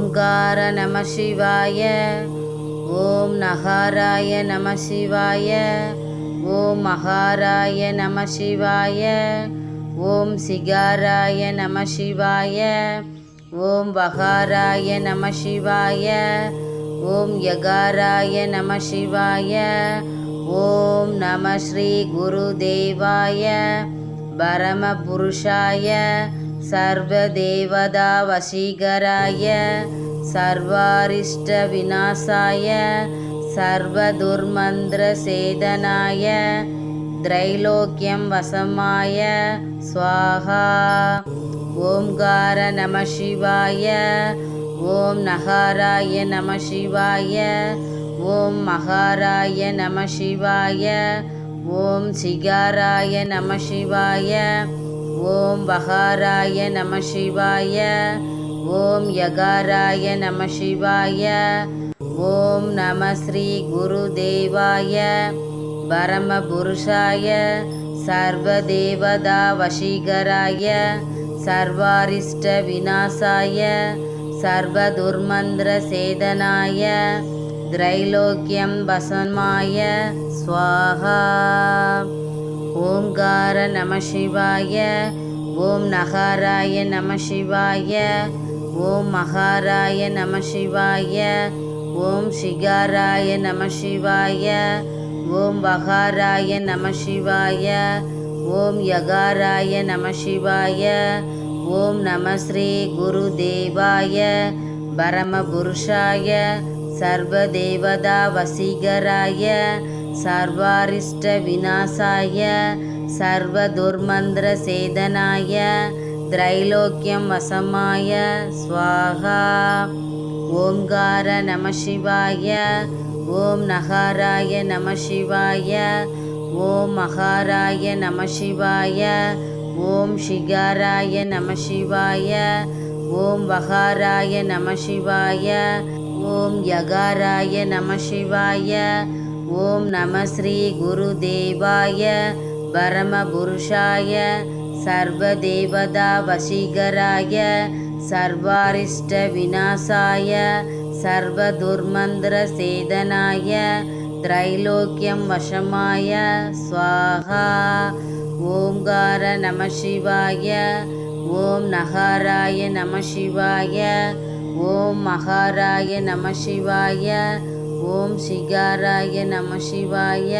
ஓம்கார நம சிவாய ஓம் நகாராய நம சிவாய ஓம் மகாராய நம சிவாய ஓம் சிகாராய நம சிவாய ஓம் வகாராய நம சிவாய ஓம் யகாராய நம சிவாய ஓம் நம ஸ்ரீ குரு தேவாய பரமபுருஷாய சர்வதேவதா வசீகராய சர்வாரிஷ்ட விநாசாய சர்வதுர்மந்திர சேதனாய திரைலோக்கியம் வசமாய ஸ்வாஹா ஓம்கார நம சிவாய ஓம் நகாராய நம சிவாய ஓம் மகாராய நம சிவாய ஓம் சிகாராய நம சிவாய ஓம் வகாராய நம சிவாய ஓம் யகாராய நம சிவாய ஓம் நம ஸ்ரீ குரு தேவாய பரமபுருஷாய சர்வதேவதா வசீகராய சர்வாரிஷ்ட விநாசாய சர்வதுர்மந்திர சேதனாய திரைலோக்கியம் வசன்மாய ஸ்வாஹா ஓங்கார நம சிவாய ஓம் நகாராய நம சிவாய ஓம் மகாராய நம சிவாய ஓம் சிகாராய நம சிவாய ஓம் வகாராய நம சிவாய ஓம் யகாராய நம சிவாய ஓம் நம ஸ்ரீ குருதேவாய பரமபுருஷாய சர்வதேவதா வசீகராய சர்வாரிஷ்ட விநாசாய சர்வதுர்மந்திர சேதனாய திரைலோக்கியம் வசமாய ஸ்வாகா. ஓம்கார நம சிவாய ஓம் நகாராய நம சிவாய ஓம் மகாராய நம சிவாய ஓம் ஷிகாராய நம சிவாய ஓம் வகாராய நம சிவாய ஓம் யகாராய நம சிவாய ஓம் நம ஸ்ரீ குரு குருதேவாய பரமபுருஷாய சர்வதேவதா வசீகராய சர்வாரிஷ்ட விநாசாய சர்வதுர்மந்திர சேதனாய திரைலோக்கியம் வசமாய ஸ்வாகா ஓங்கார நம சிவாய ஓம் நகாராய நம சிவாய ஓம் மகாராய நம சிவாய ஓம் சிகாராய நம சிவாய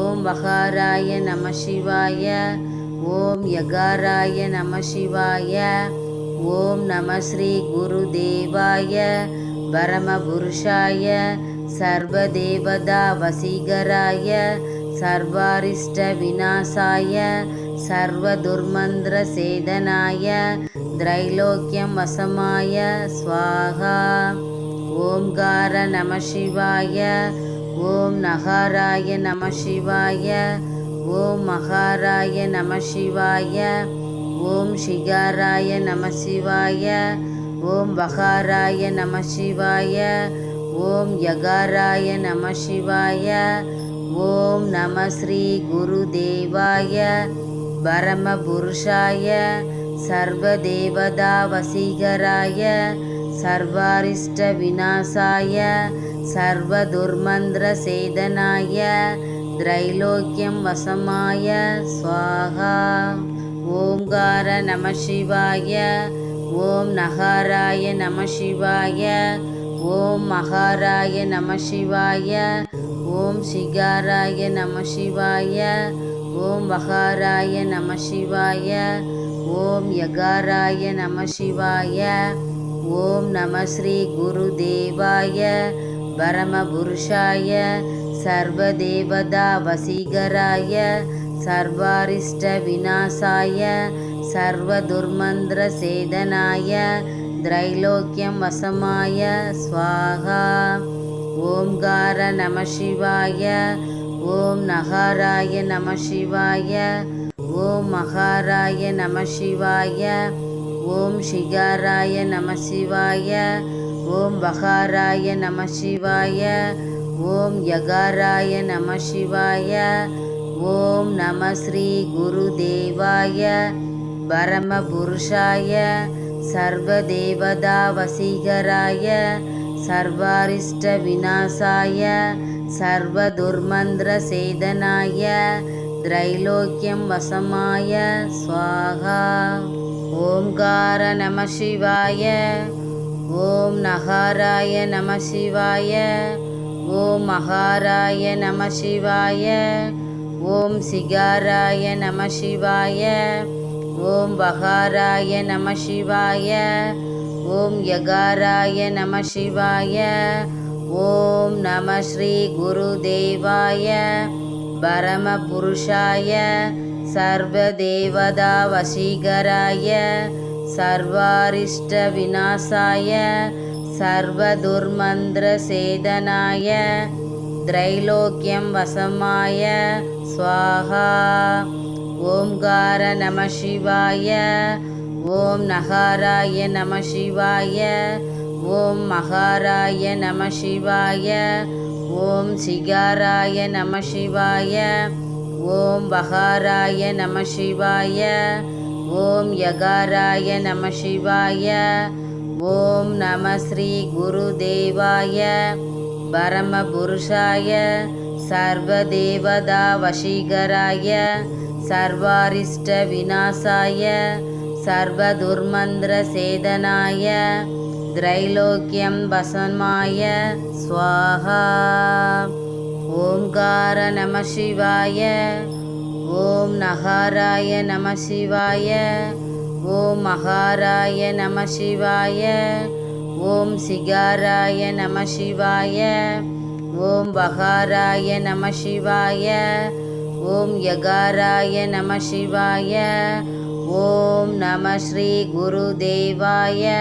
ஓம் வகாராய நம சிவாய ஓம் யகாராய நம சிவாய ஓம் நம ஸ்ரீ குரு தேவாய பரமபுருஷாய சர்வதேவதா வசீகராய சர்வாரிஷ்ட விநாசாய சர்வதுர்மந்திர சேதனாய திரைலோக்கியம் வசமாய ஸ்வாகா. ஓம்கார நம சிவாய ஓம் நகாராய நம சிவாய ஓம் மகாராய நம சிவாய ஓம் ஷிகாராய நம சிவாய ஓம் வகாராய நம சிவாய ஓம் யகாராய நம சிவாய ஓம் நம ஸ்ரீ குரு தேவாய பரமபுருஷாய சர்வதேவதா வசீகராய சர்வாரிஷ்ட விநாசாய சர்வதுர்மந்திர சேதனாய திரைலோக்கியம் வசமாய ஸ்வாகா ஓங்கார நம சிவாய ஓம் நகாராய நம சிவாய ஓம் மகாராய நம சிவாய ஓம் சிகாராய நம சிவாய ॐ मकाराय नमः शिवाय ॐ यगाराय नमः शिवाय ॐ नमः श्रीगुरुदेवाय परमपुरुषाय सर्वदेवदावशीगराय सर्वारिष्टविनाशाय सर्वदुर्मन्त्रसेदनाय त्रैलोक्यं वसमाय स्वाहा ॐकार नमः शिवाय ஓம் நகாராய நம சிவாய. ஓம் மகாராய நம சிவாய. ஓம் ஷிகாராய நம சிவாய. ஓம் பகாராய நம சிவாய. ஓம் யகாராய நம சிவாய. ஓம் நம ஸ்ரீ குரு குருதேவாய. பரமபுருஷாய. சர்வதேவதா வசீகராய சர்வாரிஷ்ட விநாசாய சர்வதுர்மந்திர சேதனாய திரைலோக்கியம் வசமாய சுவாகா. ஓம்கார நம சிவாய ஓம் நகாராய நம சிவாய ஓம் மகாராய நம சிவாய ஓம் சிகாராய நம சிவாய ஓம் பகாராய நம சிவாய ஓம் யகாராய நம சிவாய ஓம் நம ஸ்ரீ குரு தேவாய குருதேவாய பரமபுருஷாய சர்வதேவதா வசீகராய சர்வாரிஷ்ட விநாசாய சர்வதுர்மந்திர சேதனாய திரைலோக்கியம் வசமாய ஸ்வாகா ஓம்கார நம சிவாய ஓம் நகாராய நம சிவாய ஓம் மகாராய நம சிவாய ஓம் சிகாராய நம சிவாய ஓம் வகாராய நம சிவாய ஓம் யகாராய நம சிவாய ஓம் நம ஸ்ரீ குரு குருதேவாய பரமபுருஷாய சர்வதேவதா வசீகராய சர்வாரிஷ்ட விநாசாய சர்வதுர்மந்திர சேதனாய திரைலோக்கியம் வசமாய ஸ்வாஹா. ஓம்கார நம சிவாய ஓம் நகாராய நம சிவாய ஓம் மகாராய நம சிவாய ஓம் சிகாராய நம சிவாய ஓம் பகாராய நம சிவாய ஓம் யகாராய நம சிவாய ஓம் நம ஸ்ரீ குரு குருதேவாய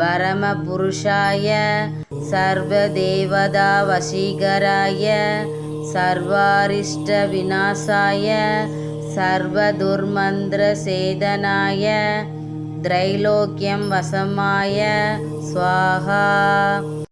பரமபுருஷாய சர்வதேவதா வசீகராய சர்வாரிஷ்ட விநாசாய சர்வதுர்மந்திர சேதனாய திரைலோக்கியம் வசமாய ஸ்வாகா